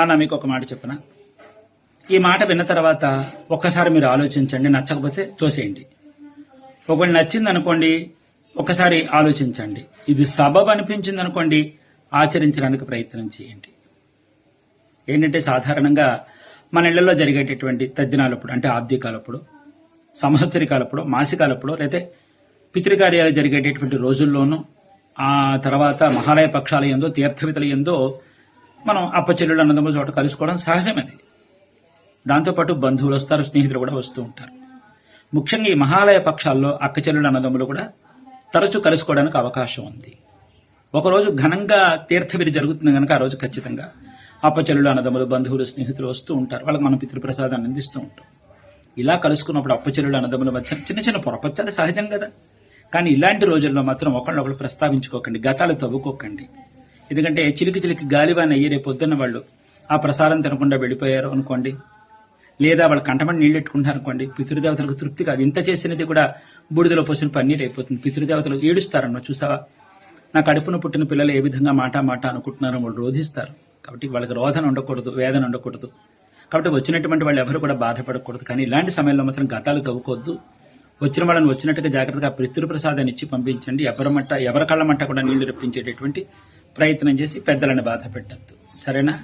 నాన్న మీకు ఒక మాట చెప్పనా? ఈ మాట విన్న తర్వాత ఒక్కసారి మీరు ఆలోచించండి నచ్చకపోతే తోసేయండి. ఒకవేళ నచ్చింది అనుకోండి ఒకసారి ఆలోచించండి. ఇది సబబ్ అనిపించింది అనుకోండి ఆచరించడానికి ప్రయత్నం చేయండి. ఏంటంటే సాధారణంగా మన ఇళ్ళలో జరిగేటటువంటి తద్దినాలప్పుడు అంటే ఆబ్దికాలప్పుడు సంవత్సరికాలప్పుడు మాసికాలప్పుడు లేదా పితృకార్యాలు జరిగేటటువంటి రోజుల్లోనూ ఆ తర్వాత మహాలయ పక్షాల ఎందో ఎందో మనం అప్పచెల్లుడు అన్నదమ్ముల చోట కలుసుకోవడం సహజమది. దాంతోపాటు బంధువులు వస్తారు స్నేహితులు కూడా వస్తూ ఉంటారు. ముఖ్యంగా ఈ మహాలయ పక్షాల్లో అక్కచెల్లుడు అన్నదమ్ములు కూడా తరచూ కలుసుకోవడానికి అవకాశం ఉంది. ఒకరోజు ఘనంగా తీర్థవిధి జరుగుతుంది కనుక ఆ రోజు ఖచ్చితంగా అప్పచెల్లుడు అన్నదమ్ములు బంధువులు స్నేహితులు వస్తూ ఉంటారు. వాళ్ళకి మనం పితృప్రసాదాన్ని అందిస్తూ ఉంటాం. ఇలా కలుసుకున్నప్పుడు అప్పచెల్లుడు అన్నదమ్ముల మధ్య చిన్న చిన్న పొరపచ్చు సహజం కదా. కానీ ఇలాంటి రోజుల్లో మాత్రం ఒకళ్ళొకళ్ళు ప్రస్తావించుకోకండి గతాలు తవ్వుకోకండి. ఎందుకంటే చిలికి చిలికి గాలివాన్ అయ్యి రేపు పొద్దున్న వాళ్ళు ఆ ప్రసాదం తినకుండా వెళ్ళిపోయారు అనుకోండి. లేదా వాళ్ళ కంటమని నీళ్ళు పెట్టుకుంటారు అనుకోండి. పితృదేవతలకు తృప్తి కాదు. ఇంత చేసినది కూడా బూడిదలో పోసిన పన్నీరు అయిపోతుంది. పితృదేవతలు ఏడుస్తారన్న చూసావా? నా కడుపున పుట్టిన పిల్లలు ఏ విధంగా మాట మాట అనుకుంటున్నారో వాళ్ళు రోధిస్తారు. కాబట్టి వాళ్ళకి రోధన ఉండకూడదు వేదన ఉండకూడదు. కాబట్టి వచ్చినటువంటి వాళ్ళు ఎవరు కూడా బాధపడకూడదు. కానీ ఇలాంటి సమయంలో మాత్రం గతాలు తవ్వుకోవద్దు. వచ్చిన వాళ్ళని వచ్చినట్టుగా జాగ్రత్తగా పితృప్రసాదాన్ని ఇచ్చి పంపించండి. ఎవరమంట ఎవరి కళ్ళమంట కూడా నీళ్ళు రప్పించేటటువంటి ప్రయత్నం చేసి పెద్దలను బాధ పెట్టద్దు సరేనా?